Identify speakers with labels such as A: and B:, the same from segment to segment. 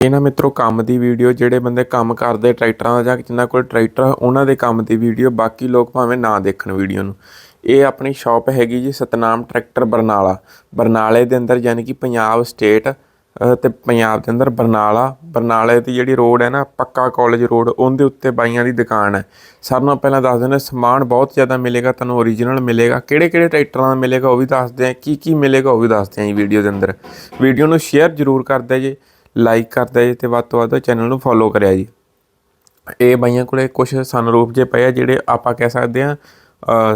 A: ਇਹ ਨਾ ਮਿੱਤਰੋ ਕੰਮ ਦੀ ਵੀਡੀਓ ਜਿਹੜੇ ਬੰਦੇ ਕੰਮ ਕਰਦੇ ਟਰੈਕਟਰਾਂ ਦਾ ਜਾਂ ਜਿਨ੍ਹਾਂ ਕੋਲ ਟਰੈਕਟਰ ਉਹਨਾਂ ਦੇ ਕੰਮ ਦੀ ਵੀਡੀਓ ਬਾਕੀ ਲੋਕ ਭਾਵੇਂ ਨਾ ਦੇਖਣ ਵੀਡੀਓ ਨੂੰ। ਇਹ ਆਪਣੀ ਸ਼ਾਪ ਹੈਗੀ ਜੀ ਸਤਨਾਮ ਟਰੈਕਟਰ ਬਰਨਾਲਾ। ਬਰਨਾਲੇ ਦੇ ਅੰਦਰ ਯਾਨੀ ਕਿ ਪੰਜਾਬ ਸਟੇਟ ਅ, ਤੇ ਪੰਜਾਬ ਦੇ ਅੰਦਰ ਬਰਨਾਲਾ। ਬਰਨਾਲੇ ਦੀ ਜਿਹੜੀ ਰੋਡ ਹੈ ਨਾ ਪੱਕਾ ਕਾਲਜ ਰੋਡ ਉਹਦੇ ਉੱਤੇ ਬਾਈਆਂ ਦੀ ਦੁਕਾਨ ਹੈ। ਸਭ ਨੂੰ ਪਹਿਲਾਂ ਦੱਸ ਦਿੰਦੇ ਸਮਾਨ ਬਹੁਤ ਜ਼ਿਆਦਾ ਮਿਲੇਗਾ ਤੁਹਾਨੂੰ ਓਰੀਜਨਲ ਮਿਲੇਗਾ। ਕਿਹੜੇ ਕਿਹੜੇ ਟਰੈਕਟਰਾਂ ਦਾ ਮਿਲੇਗਾ ਉਹ ਵੀ ਦੱਸਦੇ ਆ ਕੀ ਕੀ ਮਿਲੇਗਾ ਉਹ ਵੀ ਦੱਸਦੇ ਆ ਜੀ ਵੀਡੀਓ ਦੇ ਅੰਦਰ। ਵੀਡੀਓ ਨੂੰ ਸ਼ੇਅਰ ਜ਼ਰੂਰ ਕਰਦੇ ਜੀ। ਲਾਈਕ ਕਰਦਾ ਜੀ ਤੇ ਵੱਧ ਤੋਂ ਵੱਧ ਚੈਨਲ ਨੂੰ ਫੋਲੋ ਕਰਿਆ ਜੀ। ਇਹ ਬਾਈਆਂ ਕੋਲੇ ਕੁਝ ਸਨਰੂਫ ਜੇ ਪਏ ਆ, ਜਿਹੜੇ ਆਪਾਂ ਕਹਿ ਸਕਦੇ ਆ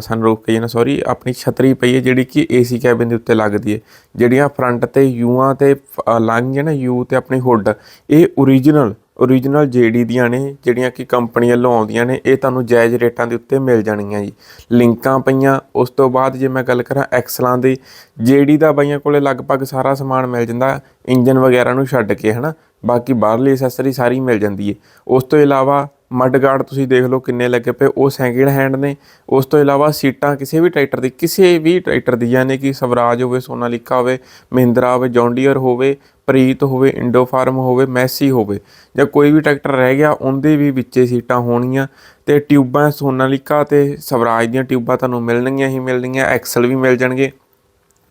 A: ਸਨਰੂਫ ਕਹੀਏ ਨਾ ਸੌਰੀ ਆਪਣੀ ਛਤਰੀ ਪਈ ਹੈ, ਜਿਹੜੀ ਕਿ ਏਸੀ ਕੈਬਿਨ ਦੇ ਉੱਤੇ ਲੱਗਦੀ ਹੈ। ਜਿਹੜੀਆਂ ਫਰੰਟ ਤੇ ਯੂਆਂ ਤੇ ਲੰਘ ਨਾ, ਯੂ ਤੇ ਆਪਣੀ ਹੁੱਡ ਇਹ ਓਰੀਜਨਲ ਓਰੀਜਨਲ ਜੇਡੀ ਦੀਆਂ ਨੇ, ਜਿਹੜੀਆਂ ਕਿ ਕੰਪਨੀ ਵੱਲੋਂ ਆਉਂਦੀਆਂ ਨੇ, ਇਹ ਤੁਹਾਨੂੰ ਜਾਇਜ਼ ਰੇਟਾਂ ਦੇ ਉੱਤੇ ਮਿਲ ਜਾਣਗੀਆਂ ਜੀ। ਲਿੰਕਾਂ ਪਈਆਂ, ਉਸ ਤੋਂ ਬਾਅਦ ਜੇ ਮੈਂ ਗੱਲ ਕਰਾਂ ਐਕਸਲਾਂ ਦੀ ਜੇਡੀ ਦਾ ਬਾਈਆਂ ਕੋਲੇ ਲਗਭਗ ਸਾਰਾ ਸਮਾਨ ਮਿਲ ਜਾਂਦਾ, ਇੰਜਨ ਵਗੈਰਾ ਨੂੰ ਛੱਡ ਕੇ, ਹਨਾ? ਬਾਕੀ ਬਾਹਰਲੀ ਐਕਸੈਸਰੀ ਸਾਰੀ ਮਿਲ ਜਾਂਦੀ ਹੈ ਉਸ ਤੋਂ ਇਲਾਵਾ ਮੱਡ ਗਾਰਡ ਤੁਸੀਂ ਦੇਖ ਲਓ ਕਿੰਨੇ ਲੱਗੇ ਪਏ, ਉਹ ਸੈਕਿੰਡ ਹੈਂਡ ਨੇ। ਉਸ ਤੋਂ ਇਲਾਵਾ ਸੀਟਾਂ ਕਿਸੇ ਵੀ ਟਰੈਕਟਰ ਦੀ, ਕਿਸੇ ਵੀ ਟਰੈਕਟਰ ਦੀ, ਯਾਨੀ ਕਿ ਸਵਰਾਜ ਹੋਵੇ, ਸੋਨਾਲੀਕਾ ਹੋਵੇ, ਮਹਿੰਦਰਾ ਹੋਵੇ, ਜੌਂਡੀਅਰ ਹੋਵੇ, ਪ੍ਰੀਤ ਹੋਵੇ, ਇੰਡੋ ਫਾਰਮ ਹੋਵੇ, ਮੈਸੀ ਹੋਵੇ, ਜਾਂ ਕੋਈ ਵੀ ਟਰੈਕਟਰ ਰਹਿ ਗਿਆ, ਉਹਦੇ ਵੀ ਵਿੱਚੇ ਸੀਟਾਂ ਹੋਣਗੀਆਂ। ਤੇ ਟਿਊਬਾਂ ਸੋਨਾਲੀਕਾ ਤੇ ਸਵਰਾਜ ਦੀਆਂ ਟਿਊਬਾਂ ਤੁਹਾਨੂੰ ਮਿਲਣਗੀਆਂ ਹੀ ਮਿਲਣਗੀਆਂ, ਐਕਸਲ ਵੀ ਮਿਲ ਜਾਣਗੇ।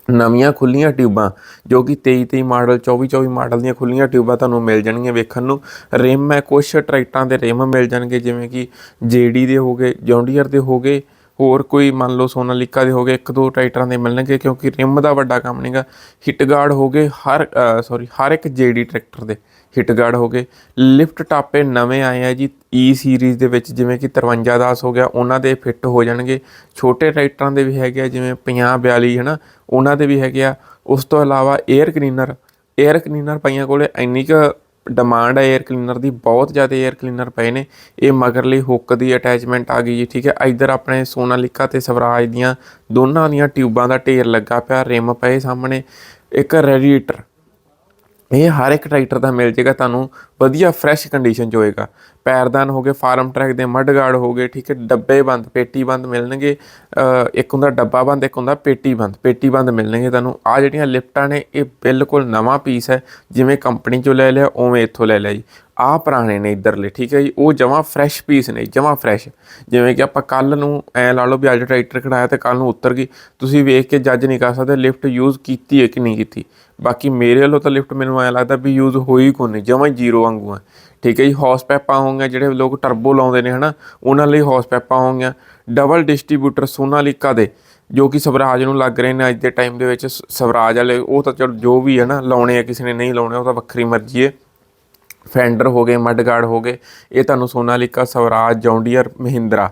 A: ਨਵੀਆਂ ਖੁੱਲੀਆਂ ਟਿਊਬਾਂ, ਜੋ ਕਿ 23 23 ਮਾਡਲ 24 24 ਮਾਡਲ ਦੀਆਂ ਖੁੱਲੀਆਂ ਟਿਊਬਾਂ ਤੁਹਾਨੂੰ ਮਿਲ ਜਾਣਗੀਆਂ ਵੇਖਣ ਨੂੰ। ਰਿਮ ਹੈ ਕੁਝ ਟਰੈਕਟਰਾਂ ਦੇ ਰਿਮ ਮਿਲ ਜਾਣਗੇ, ਜਿਵੇਂ ਕਿ ਜੇਡੀ ਦੇ ਹੋਗੇ ਜੌਂਡੀਅਰ ਦੇ ਹੋਗੇ ਹੋਰ ਕੋਈ ਮੰਨ ਲਓ ਸੋਨਾਲੀਕਾ ਦੇ ਹੋਗੇ ਇੱਕ ਦੋ ਟਰੈਕਟਰਾਂ ਦੇ ਮਿਲਣਗੇ, ਕਿਉਂਕਿ ਰਿਮ ਦਾ ਵੱਡਾ ਕੰਮ ਨਹੀਂਗਾ ਹਿੱਟ ਗਾਰਡ ਹੋਗੇ ਹਰ ਸੌਰੀ ਹਰ ਇੱਕ ਜੇਡੀ ਟਰੈਕਟਰ ਦੇ। ਹਿੱਟ ਗਾਰਡ ਹੋ ਗਏ। ਲਿਫਟ ਟਾਪੇ ਨਵੇਂ ਆਏ ਆ ਜੀ। e ਈ ਸੀਰੀਜ਼ ਦੇ ਵਿੱਚ ਜਿਵੇਂ ਕਿ 53 ਦਾਸ ਹੋ ਗਿਆ, ਉਹਨਾਂ ਦੇ ਫਿੱਟ ਹੋ ਜਾਣਗੇ। ਛੋਟੇ ਟਰੈਕਟਰਾਂ ਦੇ ਵੀ ਹੈਗੇ ਆ, ਜਿਵੇਂ 50 42 ਹਨਾ, ਉਹਨਾਂ ਦੇ ਵੀ ਹੈਗੇ ਆ। ਉਸ ਤੋਂ ਇਲਾਵਾ 에ਅਰ ਕਲੀਨਰ 에ਅਰ ਕਲੀਨਰ ਪਈਆਂ ਕੋਲੇ ਇੰਨੀ ਕੁ ਡਿਮਾਂਡ ਹੈ 에ਅਰ ਕਲੀਨਰ ਦੀ, ਬਹੁਤ ਜ਼ਿਆਦਾ 에ਅਰ ਕਲੀਨਰ ਪਏ ਨੇ। ਇਹ ਮਗਰ ਲਈ ਹੁੱਕ ਦੀ ਅਟੈਚਮੈਂਟ ਆ ਗਈ ਜੀ, ਠੀਕ ਹੈ। ਇਧਰ ਆਪਣੇ ਸੋਨਾ ਸੋਨਾਲਿਕਾ ਤੇ ਸਵਰਾਜ ਦੀਆਂ ਦੋਨਾਂ ਦੀਆਂ ਟਿਊਬਾਂ ਦਾ ਢੇਰ ਲੱਗਾ ਪਿਆ, ਰਿਮ ਪਏ ਸਾਹਮਣੇ। ਇੱਕ ਰੈਡੀਏਟਰ ਇਹ ਹਰ ਇੱਕ ਟਰੈਕਟਰ ਦਾ ਮਿਲ ਜੇਗਾ, ਤੁਹਾਨੂੰ ਵਧੀਆ ਫਰੈਸ਼ ਕੰਡੀਸ਼ਨ 'ਚ ਹੋਏਗਾ। ਪੈਰਦਾਨ ਹੋ ਗਏ ਫਾਰਮ ਟਰੈਕ ਦੇ ਮੱਡ ਗਾਰਡ ਹੋ ਗਏ, ਠੀਕ ਹੈ, ਡੱਬੇ ਬੰਦ, ਪੇਟੀ ਬੰਦ ਮਿਲਣਗੇ ਇੱਕ ਹੁੰਦਾ ਡੱਬਾ ਬੰਦ, ਇੱਕ ਹੁੰਦਾ ਪੇਟੀ ਬੰਦ ਪੇਟੀ ਬੰਦ ਮਿਲਣਗੇ ਤੁਹਾਨੂੰ। ਆ ਜਿਹੜੀਆਂ ਲਿਫਟਾਂ ਨੇ, ਇਹ ਬਿਲਕੁਲ ਨਵਾਂ ਪੀਸ ਹੈ, ਜਿਵੇਂ ਕੰਪਨੀ 'ਚੋਂ ਲੈ ਲਿਆ, ਉਵੇਂ ਇੱਥੋਂ ਲੈ ਲਿਆ ਜੀ। ਆਹ ਪੁਰਾਣੇ ਨੇ ਇੱਧਰਲੇ, ਠੀਕ ਹੈ ਜੀ, ਉਹ ਜਮਾਂ ਫਰੈਸ਼ ਪੀਸ ਨੇ ਜਮਾਂ ਫਰੈਸ਼ ਜਿਵੇਂ ਕਿ ਆਪਾਂ ਕੱਲ ਨੂੰ ਐ ਲਾ ਲਓ ਵੀ ਅੱਜ ਟਰੈਕਟਰ ਖੜਾਇਆ ਤੇ ਕੱਲ ਨੂੰ ਉਤਰ ਗਈ, ਤੁਸੀਂ ਵੇਖ ਕੇ ਜੱਜ ਨਹੀਂ ਕਰ ਸਕਦੇ, ਲਿਫਟ ਯੂਜ਼ ਕੀਤੀ ਹੈ ਕਿ ਨਹੀਂ ਕੀਤੀ। ਬਾਕੀ ਮੇਰੇ ਵੱਲੋਂ ਤਾਂ ਲਿਫਟ ਮੈਨੂੰ ਐ ਲੱਗਦਾ ਵੀ ਯੂਜ਼ ਹੋਈ ਕੋਈ ਨਹੀਂ ਜਮਾਂ ਜ਼ੀਰੋ ਵਾਂਗੂ ਆ। ਠੀਕ ਹੈ ਜੀ ਹੌਸ ਪੈਪਾਂ ਹੋਣਗੀਆਂ ਜਿਹੜੇ ਲੋਕ ਟਰਬੋ ਲਾਉਂਦੇ ਨੇ, ਹਨਾ, ਉਹਨਾਂ ਲਈ ਹੌਸ ਪੈਪਾਂ ਹੋਣਗੀਆਂ। ਡਬਲ ਡਿਸਟ੍ਰੀਬਿਊਟਰ ਸੋਨਾਲੀਕਾ ਦੇ, ਜੋ ਕਿ ਸਵਰਾਜ ਨੂੰ ਲੱਗ ਰਹੇ ਨੇ ਅੱਜ ਦੇ ਟਾਈਮ ਦੇ ਵਿੱਚ, ਸ- ਸਵਰਾਜ ਵਾਲੇ, ਉਹ ਤਾਂ ਚਲੋ ਜੋ ਵੀ ਹੈ ਨਾ, ਲਾਉਣੇ ਆ, ਕਿਸੇ ਨੇ ਨਹੀਂ ਲਾਉਣੇ, ਉਹ ਤਾਂ ਵੱਖਰੀ ਮਰਜ਼ੀ ਹੈ। ਫੈਂਡਰ ਹੋ ਗਏ ਮੱਡ ਗਾਰਡ ਹੋ ਗਏ, ਇਹ ਤੁਹਾਨੂੰ ਸੋਨਾਲੀਕਾ, ਸਵਰਾਜ, ਜੌਂਡੀਅਰ, ਮਹਿੰਦਰਾ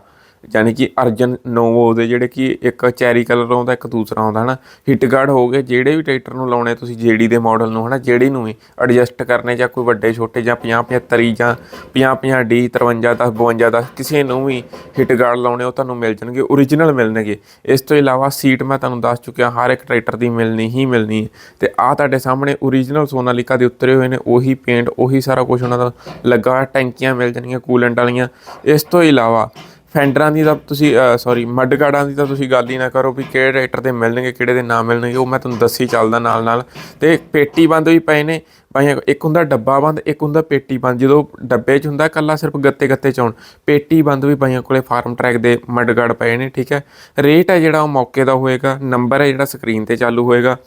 A: ਯਾਨੀ ਕਿ ਅਰਜਨ ਨੋਵੋ ਦੇ ਜਿਹੜੇ ਕਿ ਇੱਕ ਚੈਰੀ ਕਲਰ ਆਉਂਦਾ, ਇੱਕ ਦੂਸਰਾ ਆਉਂਦਾ, ਹਨਾ? ਹਿੱਟ ਗਾਰਡ ਹੋ ਗਏ, ਜਿਹੜੇ ਵੀ ਟਰੈਕਟਰ ਨੂੰ ਲਾਉਣੇ ਤੁਸੀਂ ਜੇਡੀ ਦੇ ਮਾਡਲ ਨੂੰ, ਹਨਾ? ਜਿਹੜੀ ਨੂੰ ਵੀ ਐਡਜਸਟ ਕਰਨੇ ਜਾਂ ਕੋਈ ਵੱਡੇ, ਛੋਟੇ ਜਾਂ 50 75 ਜਾਂ 50 50 ਡੀ 53 10 52 10 ਕਿਸੇ ਨੂੰ ਵੀ ਹਿੱਟ ਗਾਰਡ ਲਾਉਣੇ, ਉਹ ਤੁਹਾਨੂੰ ਮਿਲ ਜਾਣਗੇ ਓਰੀਜਨਲ ਮਿਲਣਗੇ। ਇਸ ਤੋਂ ਇਲਾਵਾ ਸੀਟ ਮੈਂ ਤੁਹਾਨੂੰ ਦੱਸ ਚੁੱਕਿਆ, ਹਰ ਇੱਕ ਟਰੈਕਟਰ ਦੀ ਮਿਲਣੀ ਹੀ ਮਿਲਣੀ ਹੈ। ਤੇ ਆ ਤੁਹਾਡੇ ਸਾਹਮਣੇ ਓਰੀਜਨਲ ਸੋਨਾਲੀਕਾ ਦੇ ਉਤਰੇ ਹੋਏ ਨੇ, ਉਹੀ ਪੇਂਟ ਉਹੀ ਸਾਰਾ ਕੁਝ ਉਹਨਾਂ ਦਾ ਲੱਗਾ ਟੈਂਕੀਆਂ ਮਿਲ ਜਾਣਗੀਆਂ ਕੂਲੈਂਟ ਵਾਲੀਆਂ। ਇਸ ਤੋਂ ਇਲਾਵਾ ਫੈਂਡਰਾਂ ਦੀ ਤਾਂ ਤੁਸੀਂ ਸੌਰੀ ਮੱਡ ਗਾਰਡਾਂ ਦੀ ਤਾਂ ਤੁਸੀਂ ਗੱਲ ਹੀ ਨਾ ਕਰੋ ਵੀ ਕਿਹੜੇ ਰੇਟਰ ਦੇ ਮਿਲਣਗੇ, ਕਿਹੜੇ ਦੇ ਨਾ ਮਿਲਣਗੇ, ਉਹ ਮੈਂ ਤੁਹਾਨੂੰ ਦੱਸੀ ਚੱਲਦਾ ਨਾਲ ਨਾਲ ਤੇ ਪੇਟੀ ਬੰਦ ਵੀ ਪਏ ਨੇ ਭਾਈ ਇੱਕ ਹੁੰਦਾ ਡੱਬਾ ਬੰਦ, ਇੱਕ ਹੁੰਦਾ ਪੇਟੀ ਬੰਦ। ਜਦੋਂ ਡੱਬੇ 'ਚ ਹੁੰਦਾ ਕੱਲਾ ਸਿਰਫ ਗੱਤੇ ਗੱਤੇ 'ਚ ਆਉਣ। ਪੇਟੀ ਬੰਦ ਵੀ ਭਾਈਆਂ ਕੋਲੇ ਫਾਰਮ ਟਰੈਕ ਦੇ ਮੱਡ ਗਾਰਡ ਪਏ ਨੇ, ਠੀਕ ਹੈ? ਰੇਟ ਹੈ ਜਿਹੜਾ ਉਹ ਮੌਕੇ ਦਾ ਹੋਏਗਾ, ਨੰਬਰ ਹੈ ਜਿਹੜਾ ਸਕਰੀਨ ਤੇ ਚਾਲੂ ਹੋਏਗਾ।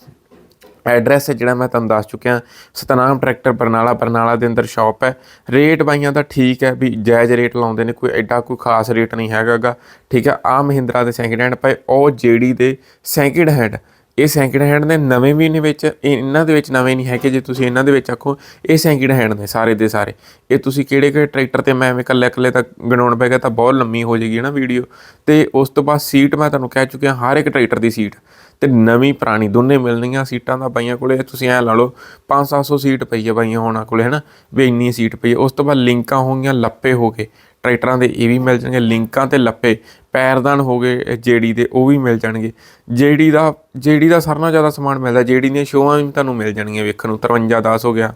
A: ਐਡਰੈਸ ਹੈ ਜਿਹੜਾ ਮੈਂ ਤੁਹਾਨੂੰ ਦੱਸ ਚੁੱਕਿਆ। ਸਤਨਾਮ ਟਰੈਕਟਰ ਬਰਨਾਲਾ ਬਰਨਾਲਾ ਦੇ ਅੰਦਰ ਸ਼ਾਪ ਹੈ। ਰੇਟ ਬਾਈਆਂ ਦਾ ਠੀਕ ਹੈ ਵੀ ਜਾਇਜ਼ ਰੇਟ ਲਾਉਂਦੇ ਨੇ, ਕੋਈ ਐਡਾ ਕੋਈ ਖਾਸ ਰੇਟ ਨਹੀਂ ਹੈਗਾਗਾ ਠੀਕ ਹੈ ਆ ਮਹਿੰਦਰਾ ਦੇ ਸੈਕਿੰਡ ਹੈਂਡ ਪਏ, ਉਹ ਜੇਡੀ ਦੇ ਸੈਕਿੰਡ ਹੈਂਡ ਇਹ ਸੈਕਿੰਡ ਹੈਂਡ ਨੇ ਨਵੇਂ ਵੀ ਨੇ ਵਿੱਚ, ਇਹ- ਇਹਨਾਂ ਦੇ ਵਿੱਚ ਨਵੇਂ ਨਹੀਂ ਹੈਗੇ ਜੇ ਤੁਸੀਂ ਇਹਨਾਂ ਦੇ ਵਿੱਚ ਆਖੋ, ਇਹ ਸੈਕਿੰਡ ਹੈਂਡ ਨੇ ਸਾਰੇ ਦੇ ਸਾਰੇ। ਇਹ ਤੁਸੀਂ ਕਿਹੜੇ ਕਿਹੜੇ ਟਰੈਕਟਰ ਤੇ ਮੈਂ ਐਵੇਂ ਇਕੱਲੇ ਇਕੱਲੇ ਤਾਂ ਗਣਾਉਣ ਪੈ ਗਿਆ, ਤਾਂ ਬਹੁਤ ਲੰਮੀ ਹੋ ਜਾਏਗੀ ਨਾ ਵੀਡੀਓ ਤੇ ਉਸ ਤੋਂ ਬਾਅਦ ਸੀਟ ਮੈਂ ਤੁਹਾਨੂੰ ਕਹਿ ਚੁੱਕਿਆ, ਹਰ ਇੱਕ ਟਰੈਕਟਰ ਦੀ ਸੀਟ ਤੇ ਨਵੀਂ ਪੁਰਾਣੀ, ਦੋਨੇ ਮਿਲਣਗੀਆਂ ਸੀਟਾਂ ਦਾ ਬਾਈਆਂ ਕੋਲੇ, ਤੁਸੀਂ ਐ ਲਾ ਲਓ 5-700 ਸੀਟ ਪਈ ਹੈ ਬਾਈਆਂ ਹੋਣਾ ਕੋਲੇ, ਹਨਾ, ਵੀ ਇੰਨੀ ਸੀਟ ਪਈ ਹੈ ਉਸ ਤੋਂ ਬਾਅਦ ਲਿੰਕਾਂ ਹੋਗੀਆਂ ਲੱਪੇ ਹੋ ਗਏ। ਟਰੈਕਟਰਾਂ ਦੇ ਇਹ ਵੀ ਮਿਲ ਜਾਣਗੇ, ਲਿੰਕਾਂ ਤੇ ਲੱਪੇ, ਪੈਰਦਾਨ ਹੋ ਗਏ ਜੇਡੀ ਦੇ ਉਹ ਵੀ ਮਿਲ ਜਾਣਗੇ। ਜੇਡੀ ਦਾ ਜੇਡੀ ਦਾ ਸਾਰਿਆਂ ਨਾਲੋਂ ਜ਼ਿਆਦਾ ਸਮਾਨ ਮਿਲਦਾ ਜੇਡੀ ਦੀਆਂ ਸ਼ੋਆਂ ਵੀ ਤੁਹਾਨੂੰ ਮਿਲ ਜਾਣਗੀਆਂ ਵੇਖਣ ਨੂੰ 5310 ਹੋ ਗਿਆ।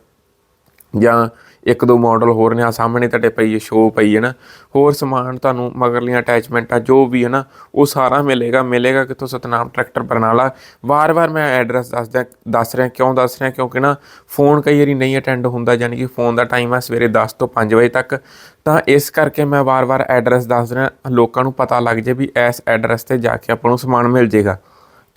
A: ਜਾਂ ਇੱਕ ਦੋ ਮਾਡਲ ਹੋਰ ਨੇ ਆ ਸਾਹਮਣੇ ਤੁਹਾਡੇ ਪਈ ਹੈ ਸ਼ੋ ਪਈ ਹੈ ਨਾ। ਹੋਰ ਸਮਾਨ ਤੁਹਾਨੂੰ ਮਗਰਲੀਆਂ ਅਟੈਚਮੈਂਟਾਂ ਜੋ ਵੀ ਹੈ ਨਾ, ਉਹ ਸਾਰਾ ਮਿਲੇਗਾ ਮਿਲੇਗਾ ਕਿੱਥੋਂ? ਸਤਨਾਮ ਟਰੈਕਟਰ ਬਰਨਾਲਾ। ਵਾਰ-ਵਾਰ ਮੈਂ ਐਡਰੈਸ ਦੱਸਦਾ ਦੱਸ ਰਿਹਾ, ਕਿਉਂ ਦੱਸ ਰਿਹਾ? ਕਿਉਂਕਿ ਨਾ ਫੋਨ ਕਈ ਵਾਰੀ ਨਹੀਂ ਅਟੈਂਡ ਹੁੰਦਾ ਯਾਨੀ ਕਿ ਫੋਨ ਦਾ ਟਾਈਮ ਹੈ ਸਵੇਰੇ 10 ਤੋਂ 5 ਵਜੇ ਤੱਕ। ਤਾਂ ਇਸ ਕਰਕੇ ਮੈਂ ਵਾਰ-ਵਾਰ ਐਡਰੈਸ ਦੱਸ ਰਿਹਾ, ਲੋਕਾਂ ਨੂੰ ਪਤਾ ਲੱਗ ਜੇ ਵੀ ਇਸ ਐਡਰੈਸ ਤੇ ਜਾ ਕੇ ਆਪਾਂ ਨੂੰ ਸਮਾਨ ਮਿਲ ਜੇਗਾ।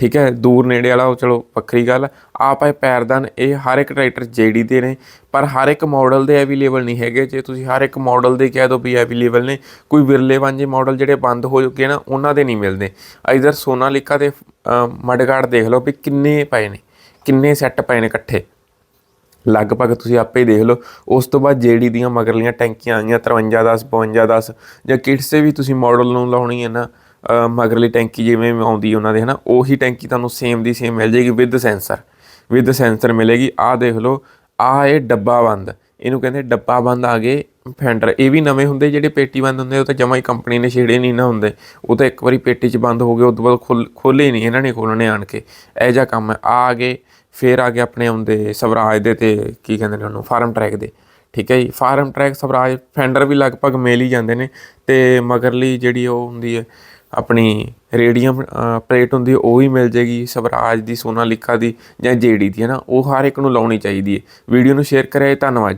A: ਠੀਕ ਹੈ, ਦੂਰ ਨੇੜੇ ਵਾਲਾ, ਉਹ ਚਲੋ ਵੱਖਰੀ ਗੱਲ ਆਪ ਇਹ ਪੈਰਦਾਨ ਇਹ ਹਰ ਇੱਕ ਟਰੈਕਟਰ ਜੇਡੀ ਦੇ ਨੇ, ਪਰ ਹਰ ਇੱਕ ਮਾਡਲ ਦੇ ਅਵੇਲੇਬਲ ਨਹੀਂ ਹੈਗੇ। ਜੇ ਤੁਸੀਂ ਹਰ ਇੱਕ ਮਾਡਲ ਦੇ ਕਹਿ ਦੋ ਵੀ ਅਵੇਲੇਬਲ ਨੇ, ਕੋਈ ਵਿਰਲੇ ਵਾਂਝੇ ਮਾਡਲ ਜਿਹੜੇ ਬੰਦ ਹੋ ਚੁੱਕੇ ਨਾ, ਉਹਨਾਂ ਦੇ ਨਹੀਂ ਮਿਲਦੇ। ਇਧਰ ਸੋਨਾਲੀਕਾ ਦੇ ਮਡਗਾਰਡ ਦੇਖ ਲਓ ਵੀ ਕਿੰਨੇ ਪਏ ਨੇ, ਕਿੰਨੇ ਸੈੱਟ ਪਏ ਨੇ ਇਕੱਠੇ। ਲਗਭਗ ਤੁਸੀਂ ਆਪੇ ਹੀ ਦੇਖ ਲਓ, ਉਸ ਤੋਂ ਬਾਅਦ ਜੇਡੀ ਦੀਆਂ ਮਗਰਲੀਆਂ ਟੈਂਕੀਆਂ ਆਈਆਂ 53 10 52 10 ਜਾਂ ਕਿਟਸ ਤੇ ਵੀ ਤੁਸੀਂ ਮਾਡਲ ਨੂੰ ਲਾਉਣੀ ਹੈ ਨਾ ਮਗਰਲੀ ਟੈਂਕੀ ਜਿਵੇਂ ਆਉਂਦੀ ਉਹਨਾਂ ਦੇ, ਹਨਾ, ਉਹੀ ਟੈਂਕੀ ਤੁਹਾਨੂੰ ਸੇਮ ਦੀ ਸੇਮ ਮਿਲ ਜੇਗੀ ਵਿਦ ਸੈਂਸਰ ਵਿਦ ਸੈਂਸਰ ਮਿਲੇਗੀ। ਆਹ ਦੇਖ ਲਓ, ਆਹ ਇਹ ਡੱਬਾ ਬੰਦ, ਇਹਨੂੰ ਕਹਿੰਦੇ ਡੱਬਾ ਬੰਦ ਆ ਗਏ ਫੈਂਡਰ ਇਹ ਵੀ ਨਵੇਂ ਹੁੰਦੇ, ਜਿਹੜੇ ਪੇਟੀ ਬੰਦ ਹੁੰਦੇ, ਉਹ ਤਾਂ ਜਮਾ ਹੀ ਕੰਪਨੀ ਨੇ ਛੇੜੇ ਨਹੀਂ ਨਾ ਹੁੰਦੇ। ਉਹ ਤਾਂ ਇੱਕ ਵਾਰੀ ਪੇਟੀ 'ਚ ਬੰਦ ਹੋ ਗਏ ਉਸ ਤੋਂ ਬਾਅਦ ਖੁੱਲ ਖੋਲੇ ਹੀ ਨਹੀਂ, ਇਹਨਾਂ ਨੇ ਖੋਲਣੇ ਆਣ ਕੇ। ਇਹ ਜਿਹਾ ਕੰਮ ਹੈ। ਆ ਆ ਗਏ, ਫਿਰ ਆ ਗਏ ਆਪਣੇ ਆਉਂਦੇ ਸਵਰਾਜ ਦੇ ਤੇ ਕੀ ਕਹਿੰਦੇ ਨੇ ਉਹਨੂੰ, ਫਾਰਮ ਟਰੈਕ ਦੇ। ਠੀਕ ਹੈ ਜੀ, ਫਾਰਮ ਟਰੈਕ ਸਵਰਾਜ ਫੈਂਡਰ ਵੀ ਲਗਭਗ ਮੇਲ ਹੀ ਜਾਂਦੇ ਨੇ। ਤੇ ਮਗਰਲੀ ਜਿਹੜੀ ਉਹ ਹੁੰਦੀ ਹੈ ਆਪਣੀ ਰੇਡੀਅਮ ਪਲੇਟ ਹੁੰਦੀ, ਉਹ ਵੀ ਮਿਲ ਜੇਗੀ, ਸਵਰਾਜ ਦੀ, ਸੋਨਾਲੀਕਾ ਦੀ ਜਾਂ ਜੇਡੀ ਦੀ ਹੈ ਨਾ ਉਹ ਹਰ ਇੱਕ ਨੂੰ ਲਾਉਣੀ ਚਾਹੀਦੀ ਹੈ ਵੀਡੀਓ ਨੂੰ ਸ਼ੇਅਰ ਕਰਿਆ, ਧੰਨਵਾਦ